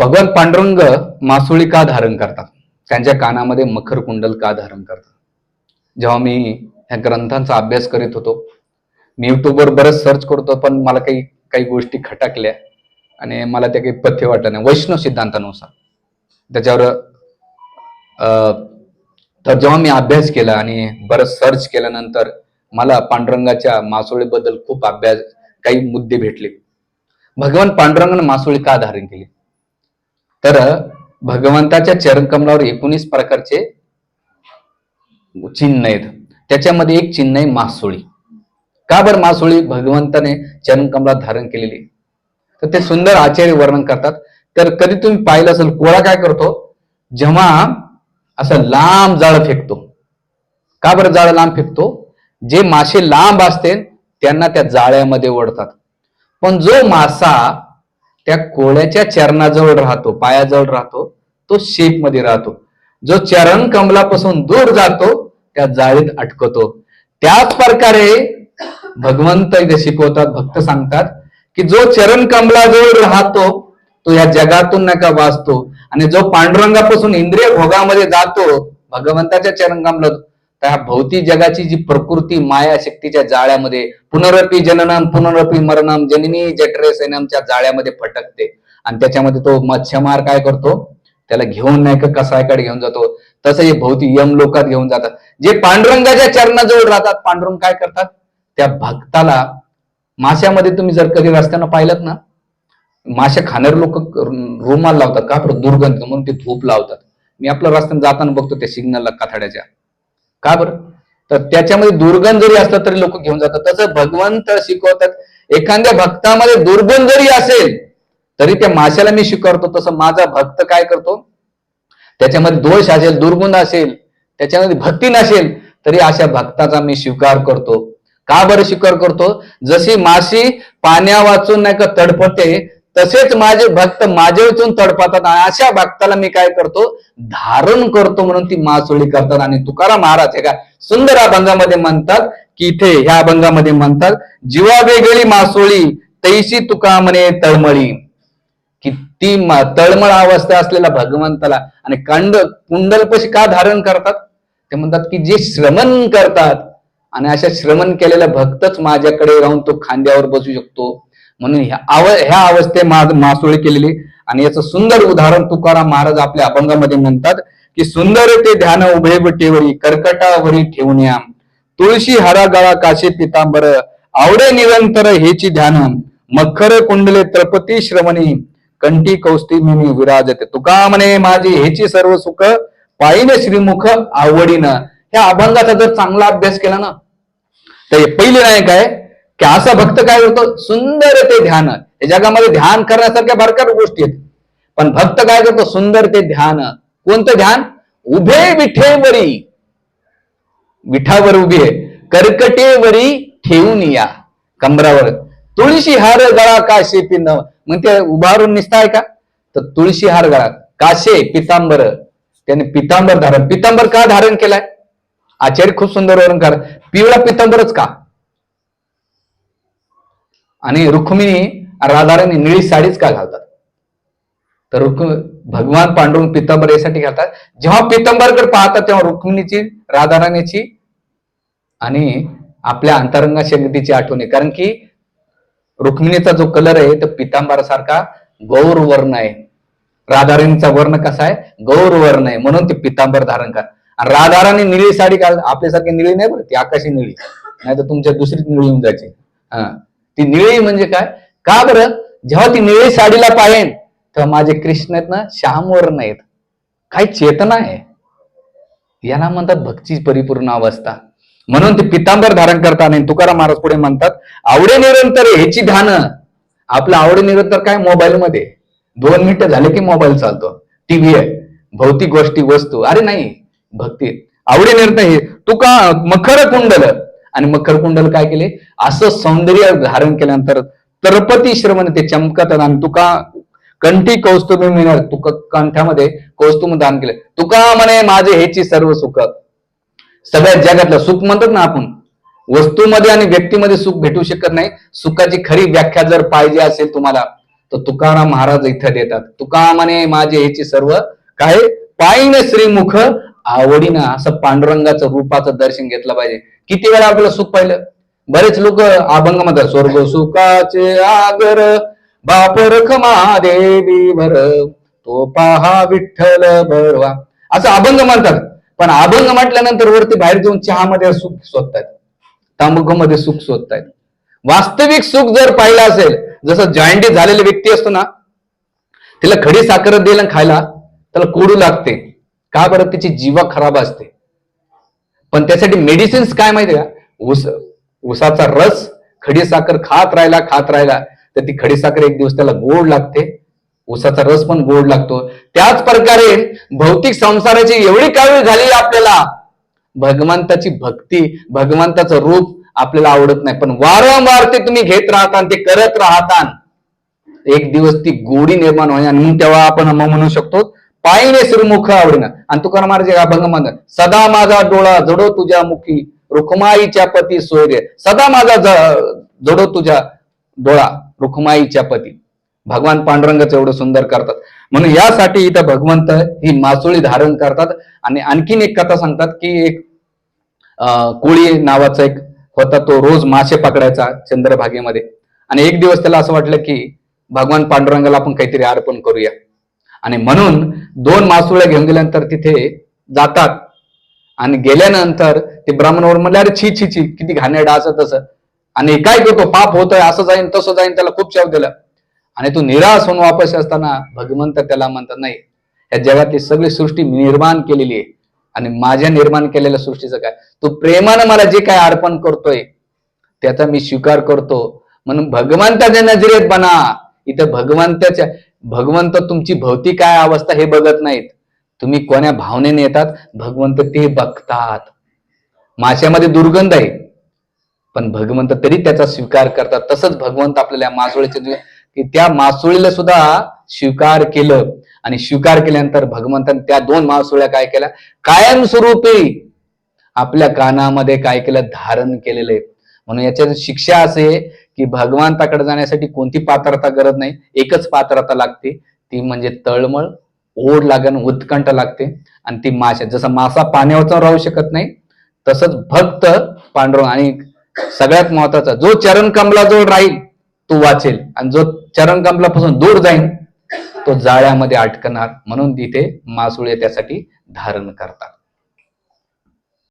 भगवान पांडुरंग मासुळी का धारण करतात? त्यांच्या कानामध्ये मखर कुंडल का धारण करतात? जेव्हा मी ह्या ग्रंथांचा अभ्यास करीत होतो मी युट्यूबवर बरंच सर्च करतो पण मला काही काही गोष्टी खटकल्या आणि मला त्या काही पथ्य वाटत नाही. वैष्णव सिद्धांतानुसार. त्याच्यावर अं, तर जेव्हा मी अभ्यास केला आणि बरंच सर्च केल्यानंतर मला पांडुरंगाच्या मासोळीबद्दल खूप अभ्यास काही मुद्दे भेटले. भगवान पांडुरंगाने मासोळी का धारण केली? तर भगवंताच्या चरणकमलावर एकोणीस प्रकारचे चिन्ह आहेत. त्याच्यामध्ये एक चिन्ह आहे मासोळी. का बरं मासोळी? भगवंताने चरणकमलात धारण केलेली तर ते सुंदर आचार्य वर्णन करतात. तर कधी तुम्ही पाहिलं असेल कोळा काय करतो? जेव्हा असं लांब जाळ फेकतो. का बरं जाळ लांब फेकतो? जे मासे लांब असते त्यांना त्या जाळ्यामध्ये ओढतात. पण जो मासा त्या कोळ्याच्या चरणाजवळ राहतो पायाजवळ राहतो तो शेपमध्ये राहतो. जो चरण कमलापासून दूर जातो त्या जाळीत अटकतो. त्याच प्रकारे भगवंत इथे शिकवतात भक्त सांगतात की जो चरण कमलाजवळ राहतो तो या जगातून नका वाचतो. आणि जो पांडुरंगापासून इंद्रिय भोगामध्ये जातो भगवंताच्या चरण कमलात त्या भौतिक जगाची जी प्रकृती माया शक्तीच्या जाळ्यामध्ये पुनरपी जननम पुनरपी मरणम जननी जठरे सैनमच्या जाळ्यामध्ये फटकते. आणि त्याच्यामध्ये तो मच्छमार काय करतो? त्याला घेऊन नाही का कसायकडे घेऊन जातो. तसं हे भौतिक यम लोकात घेऊन जातात. जे पांडुरंगाच्या चरणाजवळ राहतात पांडुरंग काय करतात? त्या भक्ताला माश्यामध्ये तुम्ही जर कधी रस्त्यानं पाहिलं ना मासे खाणारे लोक रुमाल लावतात का दुर्गंध म्हणून ते धूप लावतात. मी आपल्या रस्त्याने जाताना बघतो त्या सिग्नलला काथाड्याच्या. का बरं? तर त्याच्यामध्ये दुर्गंध जरी असलं तरी लोक घेऊन जातात. तसं भगवंत शिकवतात. एखाद्या भक्तामध्ये दुर्गंध जरी असेल तरी त्या माशाला मी स्वीकारतो तसं माझा भक्त काय करतो? त्याच्यामध्ये दोष असेल दुर्गुण असेल त्याच्यामध्ये भक्ती नसेल तरी अशा भक्ताचा मी स्वीकार करतो. का बरं स्वीकार करतो? जशी माशी पाण्या वाचून नाही का तडपते तसेच माझे भक्त माझ्या वाचून तडपतात आणि अशा भक्ताला मी काय करतो? धारण करतो म्हणून ती मासोळी करतात. आणि तुकाराम महाराज हे का सुंदर अभंगामध्ये म्हणतात की इथे ह्या अभंगामध्ये म्हणतात जीवा वेगळी मासोळी तैशी तुका म्हणे तळमळी. किती तळमळ अवस्था असलेल्या भगवंताला. आणि कांड कुंडलपशी का धारण करतात? ते म्हणतात की जे श्रमण करतात. आणि अशा श्रमण केलेल्या भक्तच माझ्याकडे राहून तो खांद्यावर बसू शकतो. म्हणून ह्या आव ह्या अवस्थे मासोळी केलेली. आणि याचं सुंदर उदाहरण तुकाराम महाराज आपल्या अभंगामध्ये म्हणतात की सुंदर ते ध्यान उभे बटेवरी कर्कटावरी ठेवण्या तुळशी हरा गळा काशी पितांबर आवडे निरंतर हेची ध्यान. मखर कुंडले तळपती श्रवणी कौस्ती कौस्तिमिनी विराजते. तुका म्हणे माझी हेची सर्व सुख पाहिने श्रीमुख आवडीनं. ह्या अभंगाचा जर चांगला अभ्यास केला ना तर पहिले नाही काय की असा भक्त काय करतो सुंदर ते ध्यान. या जगामध्ये ध्यान करण्यासारख्या भरकर गोष्टी आहेत. पण भक्त काय करतो? सुंदर ते ध्यान. कोणतं ध्यान? उभे विठेवरी. विठावर उभी आहे. कर्कटेवरी ठेवून या. कमरावर तुळशी हार गळा काशे पिन. मग ते उभारून निसताय का? तर तुळशी हार गळा. काशे पितांबर. त्याने पितांबर धारण. पितांबर का धारण केलाय? आचार्य खूप सुंदर वर्णन कर पिवळा पितांबरच का? आणि रुक्मिणी राधाराणी निळी साडीच का घालतात? तर रुक् भगवान पांडुरंग पितांबर यासाठी घालतात. जेव्हा पितांबरकडे पाहतात तेव्हा रुक्मिणीची राधाराणीची आणि आपल्या अंतरंगा शक्तीची आठवण आहे. कारण की रुक्मिणीचा जो कलर आहे तो पितांबरासारखा गौर वर्ण आहे. राधाराणीचा वर्ण कसा आहे? गौर वर्ण आहे. म्हणून ते पितांबर धारण कर. आणि राधाराणी निळी साडी घाल आपल्यासारखी निळी नाही बरं ती आकाशी निळी. नाही तर तुमच्या दुसरीच निळी होऊन जायची. हा. ती निळी म्हणजे काय? का बरं? जेव्हा ती निळी साडीला पाहेन तेव्हा माझे कृष्ण आहेत ना श्यामवर नाहीत. काय चेतना आहे. याला म्हणतात भक्ती परिपूर्ण अवस्था. म्हणून ते पितांबर धारण करतात आणि तुकाराम महाराज पुढे म्हणतात आवडे निरंतर ह्याची ध्यान. आपलं आवडे निरंतर काय? मोबाईलमध्ये. दोन मिनिटं झाले की मोबाईल चालतो. टीव्ही आहे. भौतिक गोष्टी वस्तू. अरे नाही. भक्ती. आवडे निरंतर हे तुका मखर कुंडल. आणि मकर कुंडल काय केले? असं सौंदर्य धारण केल्यानंतर तरपती श्रमण ते चमकत आणि तुका कंठी कौस्तुभ मिळणार. तुका कंठामध्ये कौस्तुभ दान केले. तुका म्हणे माझे हेची सर्व सुख. सगळ्या जगातलं सुख म्हणतात ना आपण. वस्तूमध्ये आणि व्यक्तीमध्ये सुख भेटू शकत नाही. सुखाची खरी व्याख्या जर पाहिजे असेल तुम्हाला तर तुकाराम महाराज इथं देतात. तुका म्हणे माझे ह्याची सर्व काय? पायीन श्रीमुख आवडीनं असं पांडुरंगाचं रूपाचं दर्शन घेतलं पाहिजे. किती वेळा आपल्याला सुख पाहिलं? बरेच लोक अभंग म्हणतात स्वर्ग सुखाचे आगर बापर खमा देवी भर तो पहा विठ्ठल भरवा. असं अभंग म्हणतात. पण अभंग म्हटल्यानंतर वरती बाहेर जाऊन चहामध्ये सुख शोधतायत. तांबूमध्ये सुख शोधतायत. वास्तविक सुख जर पाहिलं असेल जसं जॉइंटी झालेली व्यक्ती असतो ना तिला खडी साखर दिलं खायला त्याला कोडू लागते. का बरं तिची जीवा खराब असते? पण त्यासाठी मेडिसिन्स काय माहिती का? ऊस ऊसाचा रस खडी साखर खात राहिला खात राहिला तर ती खडी साखर एक दिवस त्याला गोड लागते. ऊसाचा रस पण गोड लागतो. त्याच प्रकारे भौतिक संसाराची एवढी काळजी झाली आपल्याला. भगवंताची भक्ती भगवंताचं रूप आपल्याला आवडत नाही. पण वारंवार ते तुम्ही घेत राहता ते करत राहता एक दिवस ती गोडी निर्माण होईल आणि तेव्हा आपण म्हणू शकतो पायने श्रीमुख आवडीन आणि तुकाराम महाराज अभंग म्हणतात सदा माझा डोळा जडो तुझ्या मुखी रुखमाईच्या पती सोयरे सदा माझा जडो तुझ्या डोळा रुखमाईच्या पती. भगवान पांडुरंगाचं एवढं सुंदर करतात. म्हणून यासाठी इथं भगवंत ही मासुळी धारण करतात. आणि आणखीन एक कथा सांगतात की एक अं, कोळी नावाचा एक होता तो रोज मासे पकडायचा चंद्रभागेमध्ये. आणि एक दिवस त्याला असं वाटलं की भगवान पांडुरंगाला आपण काहीतरी अर्पण करूया. आणि म्हणून दोन मासुळ्या घेऊन गेल्यानंतर तिथे जातात. आणि गेल्यानंतर ते ब्राह्मणावर म्हणले अरे छी छी छी किती घाणेरडा असं तसं. आणि काय करतो पाप होतोय असं जाईन तसं जाईन त्याला खूप शाप दिला. आणि तो निराश होऊन वापस असताना भगवंत त्याला म्हणतात नाही या जगातली सगळी सृष्टी मी निर्माण केलेली आहे. आणि माझ्या निर्माण केलेल्या सृष्टीचं काय? तू प्रेमानं मला जे काय अर्पण करतोय त्याचा मी स्वीकार करतो. म्हणून भगवंताच्या नजरेत बना. इथं भगवंताच्या भगवंत तुमची भौतिक काय अवस्था हे बघत नाहीत. तुम्ही कोण्या भावनेने येतात? भगवंत ते बघतात. माशामध्ये दुर्गंध आहे. पण भगवंत तरी त्याचा स्वीकार करतात. तसंच भगवंत आपल्याला मासोळीचे की त्या मासोळीला सुद्धा स्वीकार केलं. आणि स्वीकार केल्यानंतर भगवंताने त्या दोन मासोळ्या काय केल्या? कायमस्वरूपी आपल्या कानामध्ये काय केलं? धारण केलेलं. आहे म्हणून याच्या शिक्षा असे आहे की भगवंताकडे जाण्यासाठी कोणती पात्रता गरज नाही एकच पात्रता लागते ती म्हणजे तळमळ ओढ लागण उत्कंठ लागते आणि ती माशा. जसं मासा पाण्यावर राहू शकत नाही तसंच भक्त पांडुरंग आणि सगळ्यात महत्त्वाचा जो चरण जो राहील तो वाचेल. आणि जो चरण कमलापासून दूर जाईल तो जाळ्यामध्ये अटकणार. म्हणून तिथे मासुळे त्यासाठी धारण करतात.